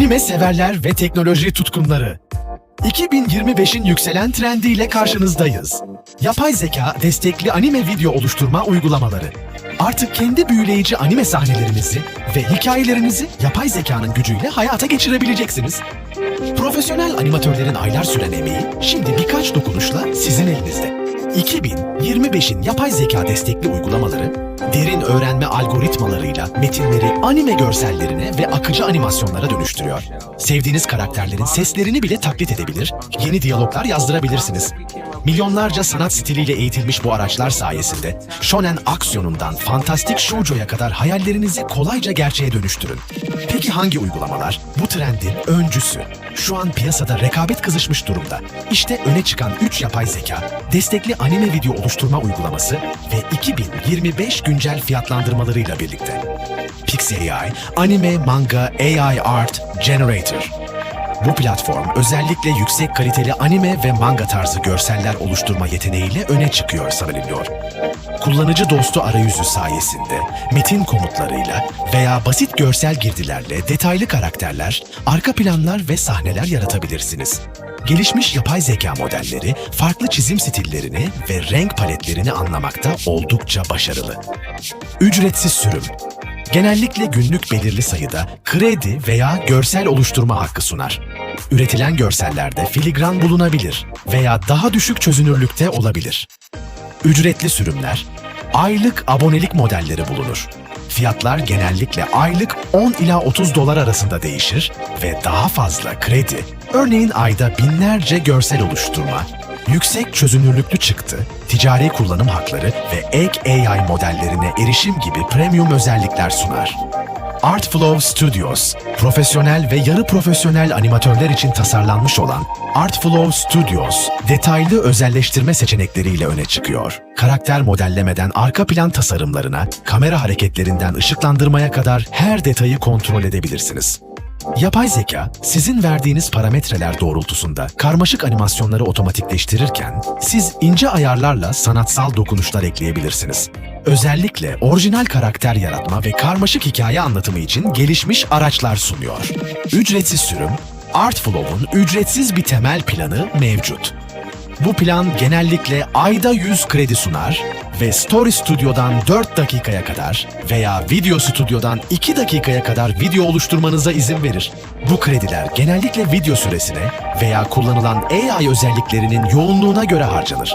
Anime severler ve teknoloji tutkunları. 2025'in yükselen trendiyle karşınızdayız. Yapay zeka destekli anime video oluşturma uygulamaları. Artık kendi büyüleyici anime sahnelerinizi ve hikayelerinizi yapay zekanın gücüyle hayata geçirebileceksiniz. Profesyonel animatörlerin aylar süren emeği şimdi birkaç dokunuşla sizin elinizde. 2025'in yapay zeka destekli uygulamaları, derin öğrenme algoritmalarıyla metinleri anime görsellerine ve akıcı animasyonlara dönüştürüyor. Sevdiğiniz karakterlerin seslerini bile taklit edebilir, yeni diyaloglar yazdırabilirsiniz. Milyonlarca sanat stiliyle eğitilmiş bu araçlar sayesinde shonen aksiyonundan fantastik shoujo'ya kadar hayallerinizi kolayca gerçeğe dönüştürün. Peki hangi uygulamalar bu trendin öncüsü? Şu an piyasada rekabet kızışmış durumda. İşte öne çıkan 3 yapay zeka, destekli anime video oluşturma uygulaması ve 2025 güncel fiyatlandırmalarıyla birlikte. Pixel AI, Anime Manga AI Art Generator. Bu platform özellikle yüksek kaliteli anime ve manga tarzı görseller oluşturma yeteneğiyle öne çıkıyor sanılıyor. Kullanıcı dostu arayüzü sayesinde metin komutlarıyla veya basit görsel girdilerle detaylı karakterler, arka planlar ve sahneler yaratabilirsiniz. Gelişmiş yapay zeka modelleri farklı çizim stillerini ve renk paletlerini anlamakta oldukça başarılı. Ücretsiz sürüm genellikle günlük belirli sayıda kredi veya görsel oluşturma hakkı sunar. Üretilen görsellerde filigran bulunabilir veya daha düşük çözünürlükte olabilir. Ücretli sürümler, aylık abonelik modelleri bulunur. Fiyatlar genellikle aylık 10 ila 30 dolar arasında değişir ve daha fazla kredi, örneğin ayda binlerce görsel oluşturma, yüksek çözünürlüklü çıktı, ticari kullanım hakları ve ek AI modellerine erişim gibi premium özellikler sunar. Artflow Studios, profesyonel ve yarı profesyonel animatörler için tasarlanmış olan Artflow Studios, detaylı özelleştirme seçenekleriyle öne çıkıyor. Karakter modellemeden arka plan tasarımlarına, kamera hareketlerinden ışıklandırmaya kadar her detayı kontrol edebilirsiniz. Yapay zeka, sizin verdiğiniz parametreler doğrultusunda karmaşık animasyonları otomatikleştirirken, siz ince ayarlarla sanatsal dokunuşlar ekleyebilirsiniz. Özellikle orijinal karakter yaratma ve karmaşık hikaye anlatımı için gelişmiş araçlar sunuyor. Ücretsiz sürüm, Artflow'un ücretsiz bir temel planı mevcut. Bu plan genellikle ayda 100 kredi sunar ve Story Studio'dan 4 dakikaya kadar veya Video Studio'dan 2 dakikaya kadar video oluşturmanıza izin verir. Bu krediler genellikle video süresine veya kullanılan AI özelliklerinin yoğunluğuna göre harcanır.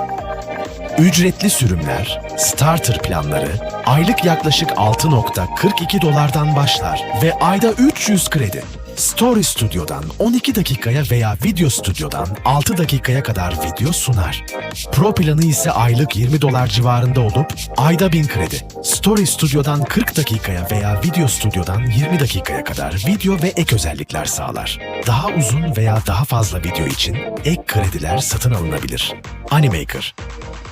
Ücretli sürümler, starter planları aylık yaklaşık 6.42 dolardan başlar ve ayda 300 kredi. Story Studio'dan 12 dakikaya veya Video Studio'dan 6 dakikaya kadar video sunar. Pro planı ise aylık 20 dolar civarında olup ayda 1000 kredi. Story Studio'dan 40 dakikaya veya Video Studio'dan 20 dakikaya kadar video ve ek özellikler sağlar. Daha uzun veya daha fazla video için ek krediler satın alınabilir. Animaker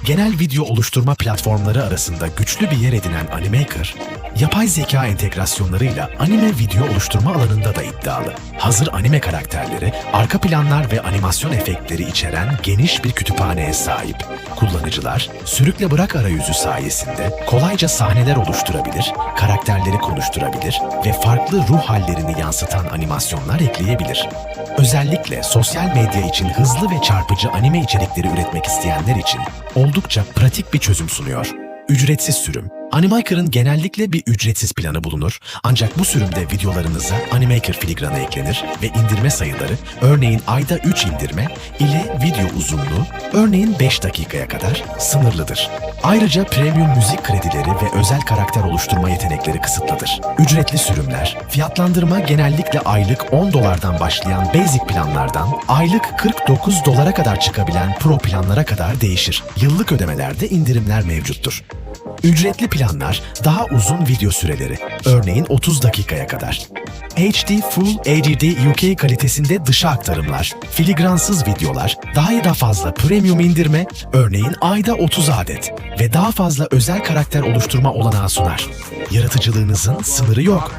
Genel video oluşturma platformları arasında güçlü bir yer edinen Animaker, yapay zeka entegrasyonlarıyla anime video oluşturma alanında da iddialı. Hazır anime karakterleri, arka planlar ve animasyon efektleri içeren geniş bir kütüphaneye sahip. Kullanıcılar, sürükle bırak arayüzü sayesinde kolayca sahneler oluşturabilir, karakterleri konuşturabilir ve farklı ruh hallerini yansıtan animasyonlar ekleyebilir. Özellikle sosyal medya için hızlı ve çarpıcı anime içerikleri üretmek isteyenler için oldukça pratik bir çözüm sunuyor. Ücretsiz sürüm. Animaker'ın genellikle bir ücretsiz planı bulunur ancak bu sürümde videolarınıza Animaker filigranı eklenir ve indirme sayıları örneğin ayda 3 indirme ile video uzunluğu örneğin 5 dakikaya kadar sınırlıdır. Ayrıca premium müzik kredileri ve özel karakter oluşturma yetenekleri kısıtlıdır. Ücretli sürümler, fiyatlandırma genellikle aylık 10 dolardan başlayan basic planlardan aylık 49 dolara kadar çıkabilen pro planlara kadar değişir. Yıllık ödemelerde indirimler mevcuttur. Ücretli planlar daha uzun video süreleri, örneğin 30 dakikaya kadar. HD Full HD UK kalitesinde dışa aktarımlar, filigransız videolar, daha da fazla premium indirme, örneğin ayda 30 adet ve daha fazla özel karakter oluşturma olanağı sunar. Yaratıcılığınızın sınırı yok.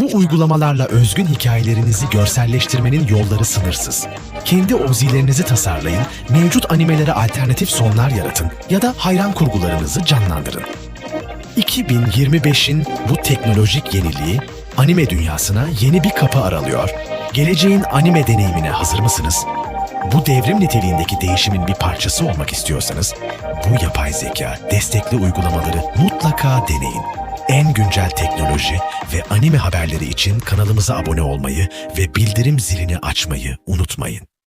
Bu uygulamalarla özgün hikayelerinizi görselleştirmenin yolları sınırsız. Kendi obzilerinizi tasarlayın, mevcut animelere alternatif sonlar yaratın ya da hayran kurgularınızı canlandırın. 2025'in bu teknolojik yeniliği anime dünyasına yeni bir kapı aralıyor. Geleceğin anime deneyimine hazır mısınız? Bu devrim niteliğindeki değişimin bir parçası olmak istiyorsanız, bu yapay zeka destekli uygulamaları mutlaka deneyin. En güncel teknoloji ve anime haberleri için kanalımıza abone olmayı ve bildirim zilini açmayı unutmayın.